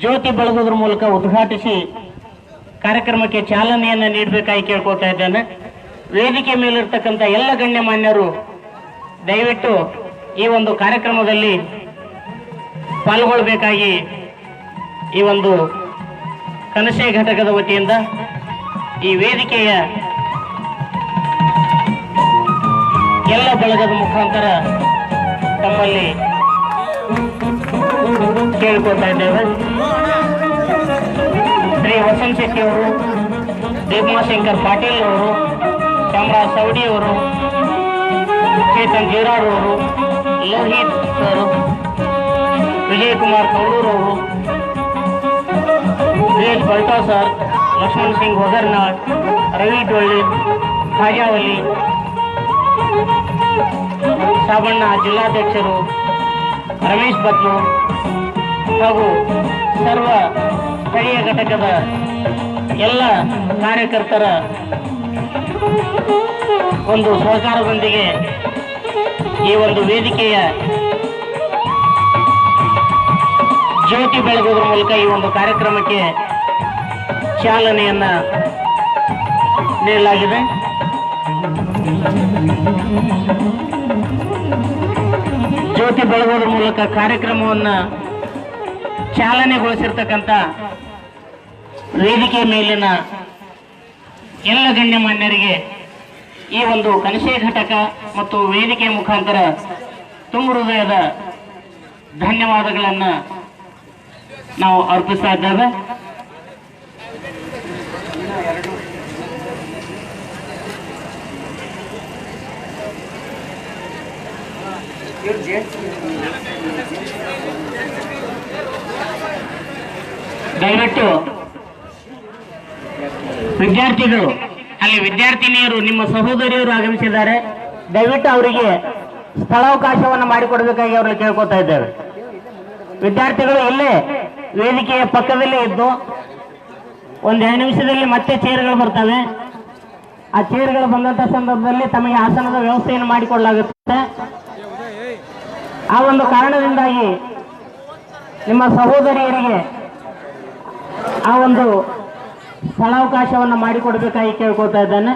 ಜ್ಯೋತಿ ಬೆಳಗೋದ್ರ ಮೂಲಕ ಉದ್ಘಾಟಿಸಿ ಕಾರ್ಯಕ್ರಮಕ್ಕೆ ಚಾಲನೆಯನ್ನು ನೀಡಬೇಕಾಗಿ ಕೇಳ್ಕೊತಾ ಇದ್ದೇನೆ. ವೇದಿಕೆ ಮೇಲಿರ್ತಕ್ಕಂಥ ಎಲ್ಲ ಗಣ್ಯಮಾನ್ಯರು ದಯವಿಟ್ಟು ಈ ಒಂದು ಕಾರ್ಯಕ್ರಮದಲ್ಲಿ ಪಾಲ್ಗೊಳ್ಬೇಕಾಗಿ ಈ ಒಂದು ಕನಸೆ ಘಟಕದ ವತಿಯಿಂದ ಈ ವೇದಿಕೆಯ ಎಲ್ಲ ಬಳಗದ ಮುಖಾಂತರ ತಮ್ಮಲ್ಲಿ ಕೇಳ್ಕೊತಾ ಇದ್ದೇವೆ ಶ್ರೀ ವಸಂತ್ ಶೆಟ್ಟಿ ಅವರು ದೇವಮಾಶಂಕರ್ ಪಾಟೀಲ್ ಅವರು ಚಾಮರಾಜ್ ಸವಡಿ ಅವರು ಚೇತನ್ ಜೀರಾಡ್ ಅವರು ಲೋಹಿತ್ ಅವರು ವಿಜಯಕುಮಾರ್ ಕೌಡೂರ್ ಅವರು ಸುರೇಶ್ ಬಲ್ಟಾ ಸರ್ ಲಕ್ಷ್ಮಣ್ ಸಿಂಗ್ ಹೊಗರ್ನಾಳ್ ರವಿ ಡೊಳ್ಳಿ ಖಾಜಾವಲಿ ಸಾಬಣ್ಣ ಜಿಲ್ಲಾಧ್ಯಕ್ಷರು ರಮೇಶ್ ಭಟ್ಲು ಹಾಗೂ ಸರ್ವ ಸ್ಥಳೀಯ ಘಟಕದ ಎಲ್ಲ ಕಾರ್ಯಕರ್ತರ ಒಂದು ಸಹಕಾರದೊಂದಿಗೆ ಈ ಒಂದು ವೇದಿಕೆಯ ಜ್ಯೋತಿ ಬೆಳಗೋದ್ರ ಮೂಲಕ ಈ ಒಂದು ಕಾರ್ಯಕ್ರಮಕ್ಕೆ ಚಾಲನೆಯನ್ನ ನೀಡಲಾಗಿದೆ. ಜ್ಯೋತಿ ಬೆಳಗೋದ್ರ ಮೂಲಕ ಕಾರ್ಯಕ್ರಮವನ್ನು ಚಾಲನೆಗೊಳಿಸಿರ್ತಕ್ಕಂಥ ವೇದಿಕೆ ಮೇಲಿನ ಎಲ್ಲ ಗಣ್ಯಮಾನ್ಯರಿಗೆ ಈ ಒಂದು ಕನಸೆ ಘಟಕ ಮತ್ತು ವೇದಿಕೆ ಮುಖಾಂತರ ತುಂಬ ಹೃದಯದ ಧನ್ಯವಾದಗಳನ್ನು ನಾವು ಅರ್ಪಿಸ್ತಾ ಇದ್ದೇವೆ. ದಯವಿಟ್ಟು ವಿದ್ಯಾರ್ಥಿಗಳು, ಅಲ್ಲಿ ವಿದ್ಯಾರ್ಥಿನಿಯರು, ನಿಮ್ಮ ಸಹೋದರಿಯರು ಆಗಮಿಸಿದ್ದಾರೆ. ದಯವಿಟ್ಟು ಅವರಿಗೆ ಸ್ಥಳಾವಕಾಶವನ್ನು ಮಾಡಿಕೊಡಬೇಕಾಗಿ ಅವರಲ್ಲಿ ಕೇಳ್ಕೊತಾ ಇದ್ದೇವೆ. ವಿದ್ಯಾರ್ಥಿಗಳು ಇಲ್ಲೇ ವೇದಿಕೆಯ ಪಕ್ಕದಲ್ಲೇ ಇದ್ದು, ಒಂದು ಎರಡು ನಿಮಿಷದಲ್ಲಿ ಮತ್ತೆ ಚೇರ್ಗಳು ಬರ್ತವೆ. ಆ ಚೇರ್ಗಳು ಬಂದಂತ ಸಂದರ್ಭದಲ್ಲಿ ತಮಗೆ ಆಸನದ ವ್ಯವಸ್ಥೆಯನ್ನು ಮಾಡಿಕೊಡಲಾಗುತ್ತೆ. ಆ ಒಂದು ಕಾರಣದಿಂದಾಗಿ ನಿಮ್ಮ ಸಹೋದರಿಯರಿಗೆ ಆ ಒಂದು ಸ್ಥಳಾವಕಾಶವನ್ನು ಮಾಡಿಕೊಡ್ಬೇಕಾಗಿ ಕೇಳ್ಕೊತಾ ಇದ್ದೇನೆ.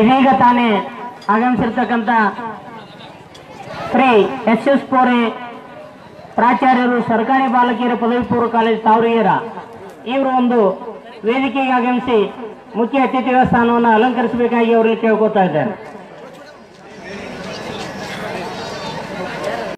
ಇದೀಗ ತಾನೇ ಆಗಮಿಸಿರ್ತಕ್ಕಂಥ ಶ್ರೀ ಎಸ್ ಎಸ್ ಪೋರೆ ಪ್ರಾಚಾರ್ಯರು ಸರ್ಕಾರಿ ಬಾಲಕಿಯರ ಪದವಿ ಪೂರ್ವ ಕಾಲೇಜ್ ತಾವರಿಯರ ಇವರು ಒಂದು ವೇದಿಕೆಗೆ ಆಗಮಿಸಿ ಮುಖ್ಯ ಅತಿಥಿಗಳ ಸ್ಥಾನವನ್ನು ಅಲಂಕರಿಸಬೇಕಾಗಿ ಅವರಲ್ಲಿ ಕೇಳ್ಕೊತಾ ಇದ್ದಾರೆ.